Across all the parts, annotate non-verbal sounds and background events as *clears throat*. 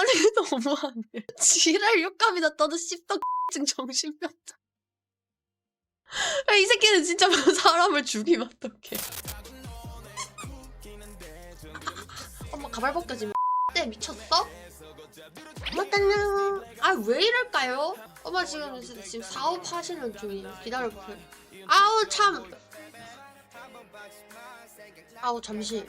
아니 너무하네. *laughs* 지랄 욕감이나 떠도 씹덕 증 정신병자. 야, 이 새끼는 진짜 *laughs* 사람을 죽이면 어떡해. *laughs* 엄마 가발 벗겨지면 때 미쳤어? 엄마 아왜 이럴까요? 엄마 지금 지금 사업 하시는 중이에요. 기다려보세요. 아우 참. 아우 잠시.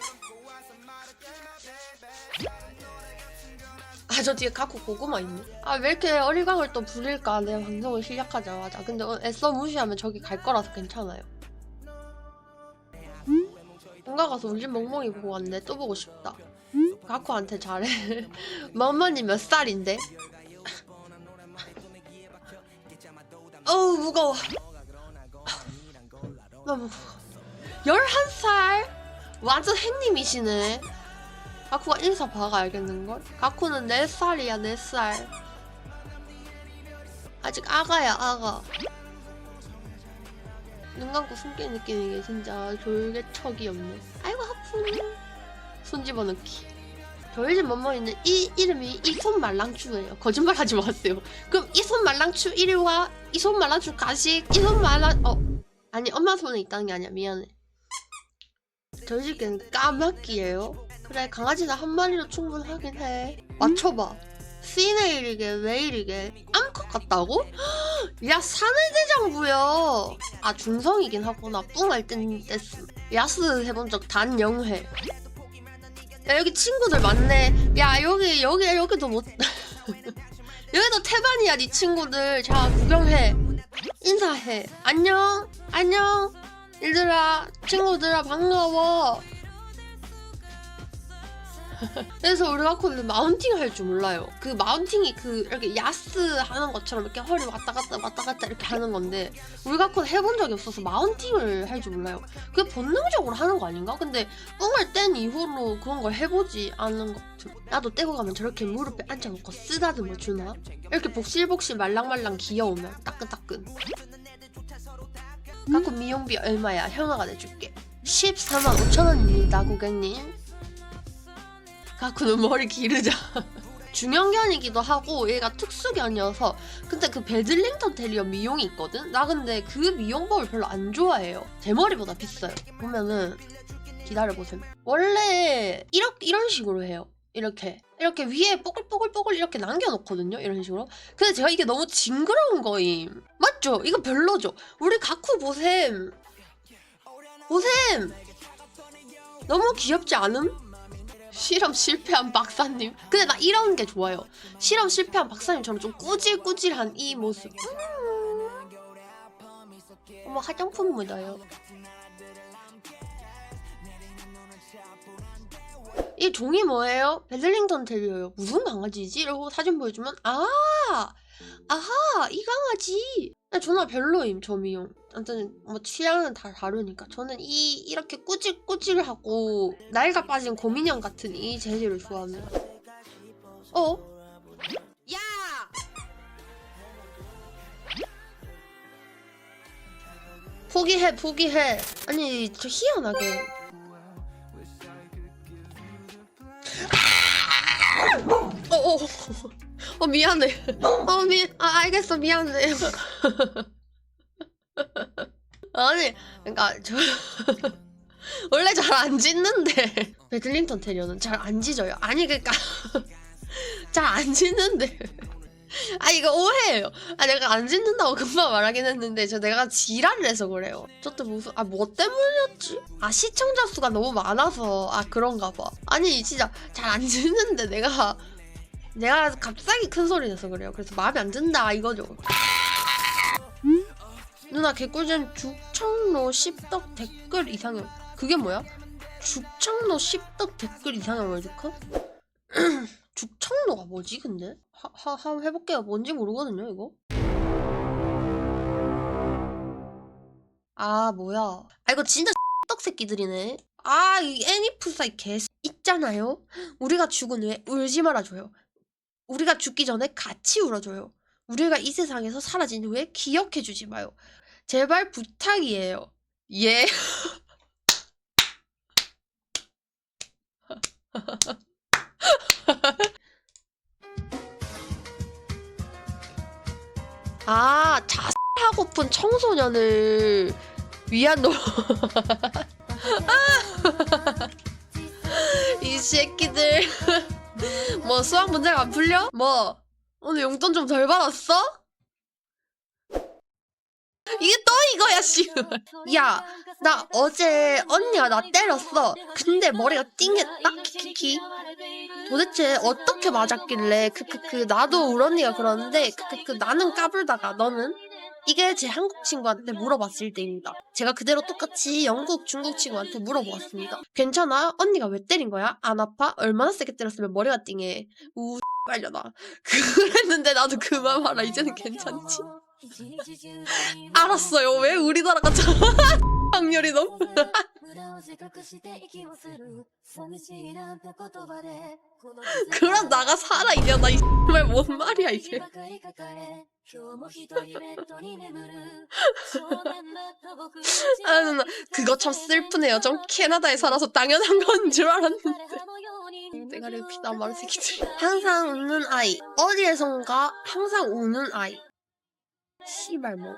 아 저 뒤에 갖고 고구마 있네. 아 왜 이렇게 어리광을 또 부릴까 내 방송을 시작하자마자. 근데 어, 애써 무시하면 저기 갈 거라서 괜찮아요. 본가 가서 우리 멍멍이 보고 왔네. 또 보고 싶다. 가쿠한테 잘해. *laughs* 멍멍이 몇 살인데? 어우 무거워. *laughs* 너무 무거워. 11살? 완전 행님이시네. 가쿠가 인사 봐가 알겠는걸? 가쿠는 4살이야 4살. 아직 아가야 아가. 눈 감고 숨기 느끼는 게 진짜 졸개척이 없네. 아이고 하품. 손 집어넣기. 저희 집 멍멍이는 이 이름이 이손 말랑추예요. 거짓말 하지 마세요. 그럼 이손 말랑추 이리 와. 이손 말랑추 가식. 이손 말랑 어 아니 엄마 손에 있다는 게 아니야 미안해. 저희 집 개는 까맣기예요. 그래 강아지는 한 마리로 충분하긴 해. 맞춰봐. 시네일 이게 웨일이게 암컷 같다고? *gasps* 야 사내대장부여. 아 중성이긴 하구나. 뿡할 땐 됐음. 야스 해본 적단 0회. 야 여기 친구들 많네. 야 여기 여기 여기도 못. *laughs* 여기도 태반이야 네 친구들. 자 구경해. 인사해. 안녕. 안녕. 얘들아 친구들아 반가워. 그래서 우리 가코는 마운팅 할 줄 몰라요. 그 마운팅이 그 이렇게 야스 하는 것처럼 이렇게 허리 왔다 갔다 왔다 갔다 이렇게 하는 건데 우리 가코는 해본 적이 없어서 마운팅을 할 줄 몰라요. 그게 본능적으로 하는 거 아닌가? 근데 뻥을 뗀 이후로 그런 걸 해보지 않는 것 같아. 나도 떼고 가면 저렇게 무릎에 앉아놓고 쓰다듬어 주나? 이렇게 복실복실 말랑말랑 귀여우면 따끈따끈. 가코 미용비 얼마야? 형아가 내줄게. 14만 5천 원입니다, 고객님. 가쿠는 머리 기르자. *laughs* 중형견이기도 하고 얘가 특수견이어서 근데 그 베들링턴 테리어 미용이 있거든? 나 근데 그 미용법을 별로 안 좋아해요. 제 머리보다 비싸요. 보면은 기다려보세요. 원래 이렇게 이런 식으로 해요. 이렇게 이렇게 위에 뽀글뽀글뽀글 이렇게 남겨놓거든요. 이런 식으로. 근데 제가 이게 너무 징그러운 거임. 맞죠? 이거 별로죠? 우리 가쿠 보셈. 보셈. 너무 귀엽지 않음? 실험 실패한 박사님. 근데 나 이런 게 좋아요. 실험 실패한 박사님처럼 좀 꾸질꾸질한 이 모습. 음. 어머 화장품 묻어요. 이 종이 뭐예요? 베들링턴 테리어요. 무슨 강아지지? 이러고 사진 보여주면 아, 아하 이 강아지. 근데 저는 별로임 저 미용. 아무튼 뭐 취향은 다 다르니까 저는 이 이렇게 꾸질꾸질하고 날가 빠진 고민형 같은 이 재질을 좋아합니다. 어? 야! 포기해 포기해. 아니 저 희한하게. 어, 어, 어, 미안해. 어, 미, 아, 알겠어, 미안해. 아니, 그러니까 저 *laughs* 원래 잘 안 짖는데 베들링턴 테리어는 잘 안 짖어요. 아니, 그러니까 *laughs* 잘 안 짖는데. 아 이거 오해예요. 아 내가 안 짖는다고 금방 말하긴 했는데 저 내가 지랄을 해서 그래요. 저때 무슨 아 뭐 때문이었지? 아 시청자 수가 너무 많아서 아 그런가 봐. 아니 진짜 잘 안 짖는데 내가 내가 갑자기 큰 소리 내서 그래요. 그래서 마음에 안 든다 이거죠. 누나 개꿀잼 죽청로 씹덕 댓글 이상형 그게 뭐야? 죽청로 씹덕 댓글 이상형 월드컵? *clears throat* 죽청로가 뭐지 근데? 한번 해볼게요 뭔지 모르거든요 이거 아 뭐야 아 이거 진짜 *laughs* 떡 새끼들이네 아 이 애니프사이 개 있잖아요 우리가 죽은 후에 울지 말아줘요 우리가 죽기 전에 같이 울어줘요. 우리가 이 세상에서 사라진 후에 기억해주지 마요. 제발 부탁이에요. 예. *laughs* 아, 자살하고픈 청소년을 위한 노. *laughs* 이 새끼들. *laughs* *laughs* 뭐 수학 문제가 안 풀려? 뭐 오늘 용돈 좀 덜 받았어? 이게 또 이거야 씨. 야, 나 어제 언니가 나 때렸어. 근데 머리가 띵했다. 키키키. 도대체 어떻게 맞았길래 크크크 나도 우리 언니가 그러는데 크크크 나는 까불다가 너는 이게 제 한국 친구한테 물어봤을 때입니다. 제가 그대로 똑같이 영국, 중국 친구한테 물어보았습니다. 괜찮아? 언니가 왜 때린 거야? 안 아파? 얼마나 세게 때렸으면 머리가 띵해? 우 *laughs* 빨려나. *laughs* 그랬는데 나도 그만 봐라. 이제는 괜찮지? *laughs* 알았어요. 왜 우리나라가 저 확률이 너무 *laughs* 그럼 나가 살아 이년아 이 정말 뭔 *laughs* 말이야 이게 아 누나 그거 참 슬프네요. 좀 캐나다에 살아서 당연한 건 줄 알았는데. 대가리 피다 마른 새끼들 항상 웃는 아이. 어디에선가 항상 우는 아이. 씨발 뭐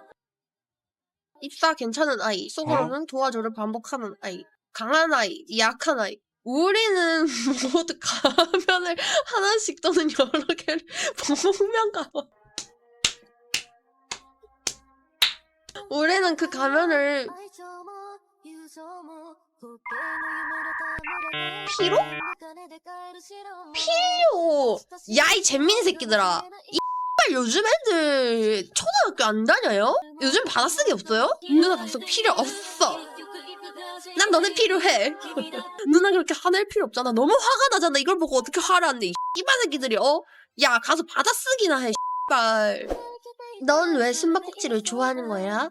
입사 괜찮은 아이. 속으로는 도와줘를 반복하는 아이. 강한 아이. 약한 아이. 우리는 *laughs* 모두 가면을 하나씩 또는 여러 개를 *laughs* 복면 가면 우리는 그 가면을 피로? 필요 야이 잼민 새끼들아 요즘 애들 초등학교 안 다녀요? 요즘 받아쓰기 없어요? 누나 답석 필요 없어 난 너네 필요해 *laughs* 누나 그렇게 화낼 필요 없잖아 너무 화가 나잖아 이걸 보고 어떻게 화를 안내 이 X발 새끼들이 어? 야 가서 받아쓰기나 해 X발 넌 왜 숨바꼭질을 좋아하는 거야?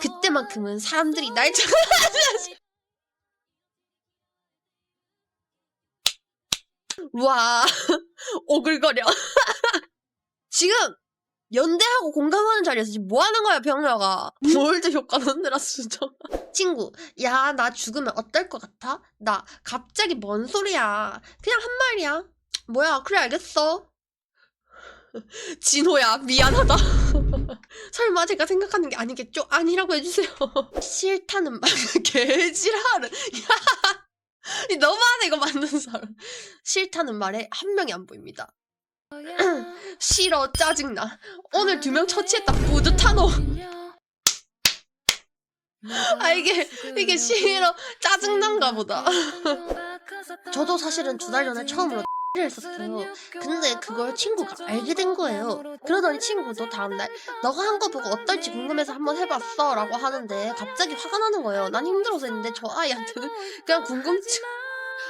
그때만큼은 사람들이 날 잘... *laughs* 와 *laughs* 오글거려 지금 연대하고 공감하는 자리에서 지금 뭐 하는 거야 병녀가? 뭘드 효과 넣느라 수정 친구 야 나 죽으면 어떨 것 같아? 나 갑자기 뭔 소리야? 그냥 한 말이야. 뭐야 그래 알겠어. *laughs* 진호야 미안하다. *laughs* 설마 제가 생각하는 게 아니겠죠? 아니라고 해주세요. *laughs* 싫다는 말 개지랄은 야이 너무하네 이거 맞는 사람. 싫다는 말에 한 명이 안 보입니다 싫어 짜증나. 오늘 두 명 처치했다. 뿌듯하노. 아 이게 이게 싫어. 짜증난가 보다. *laughs* 저도 사실은 두 달 전에 처음으로 를 했었어요. 근데 그걸 친구가 알게 된 거예요. 그러더니 친구도 다음날 너가 한 거 보고 어떨지 궁금해서 한번 해봤어. 라고 하는데 갑자기 화가 나는 거예요. 난 힘들어서 했는데 저 아이한테는 그냥 궁금증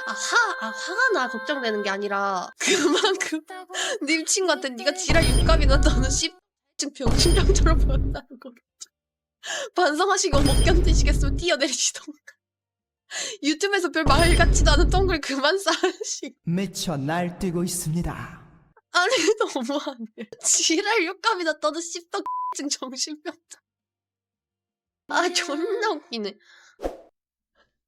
아, 화, 아, 화가 나 걱정되는 게 아니라 *laughs* 그만큼 님 친구한테 네가 지랄 육갑이나 너는 씨 지금 병신병처럼 보였다는 거겠죠? 반성하시고 못 견디시겠으면 뛰어내리시던가. 유튜브에서 별 말 같지도 않은 똥글 그만 쌓으시고. 미쳐 날뛰고 있습니다. 아니 *laughs* 너무하네 지랄 육갑이나 너는 씹덕증 정신병자. 아 존나 웃기네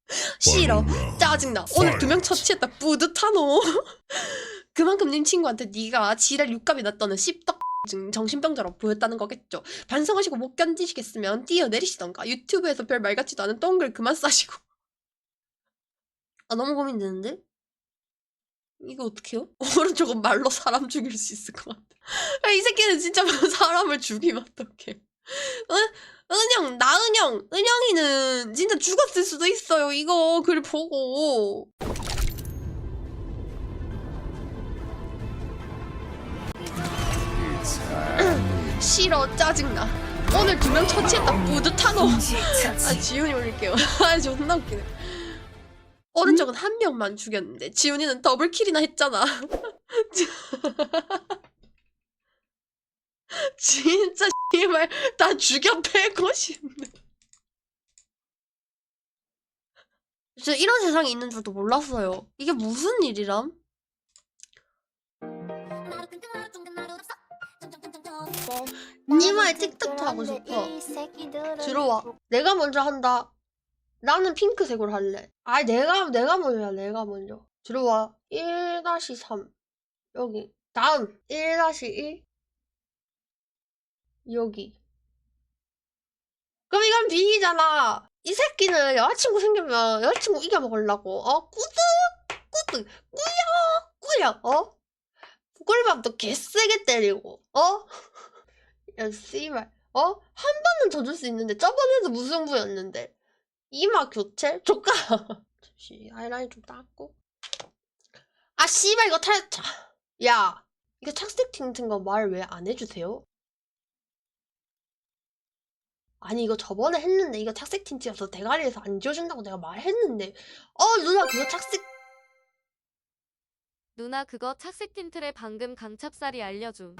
*laughs* 싫어. 짜증나. 오늘 두 명 처치했다. 뿌듯하노. *laughs* 그만큼 님 친구한테 네가 지랄 육갑이 났다는 씹덕 증 정신병자로 보였다는 거겠죠. 반성하시고 못 견디시겠으면 뛰어내리시던가. 유튜브에서 별 말 같지도 않은 똥글 그만 싸시고. 아 너무 고민되는데? 이거 어떡해요? *laughs* 오른쪽은 말로 사람 죽일 수 있을 것 같아. 아, 이 새끼는 진짜 사람을 죽이면 어떡해 은, 은영 나은영 은영이는 진짜 죽었을 수도 있어요 이거 글 보고. 싫어 짜증나. 오늘 두 명 처치했다. 뿌듯하노. 아 지훈이 올릴게요. *laughs* 아 존나 웃기네. 오른쪽은 한 명만 죽였는데 지훈이는 더블킬이나 했잖아 *laughs* *laughs* 진짜 씨발 다 죽여 패고 싶네. 저 이런 세상이 있는 줄도 몰랐어요. 이게 무슨 일이람? 니마의 틱톡 하고 싶어. 들어와. 내가 먼저 한다. 나는 핑크색으로 할래. 아 내가 내가 먼저야. 내가 먼저. 들어와. 1-3 여기. 다음. 1-1 여기. 그럼 이건 B잖아. 이 새끼는 여자친구 생기면 여자친구 이겨먹으려고, 어? 꾸득, 꾸득, 꾸역, 꾸역, 어? 꿀밥도 개세게 때리고, 어? *laughs* 야, 씨발, 어? 한 번은 져줄 수 있는데, 저번에도 무승부였는데. 이마 교체? 조카. *laughs* 잠시, 아이라인 좀 닦고. 아, 씨발, 이거 탈, 자. 야, 이거 착색 틴트인 거말 왜 안 해주세요? 아니 이거 저번에 했는데 이거 착색 틴트여서 대가리에서 안 지워준다고 내가 말했는데 어 누나 그거 착색 누나 그거 착색 틴트래 방금 강찹쌀이 알려줌.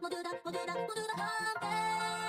모두 다 모두 다 모두 다 함께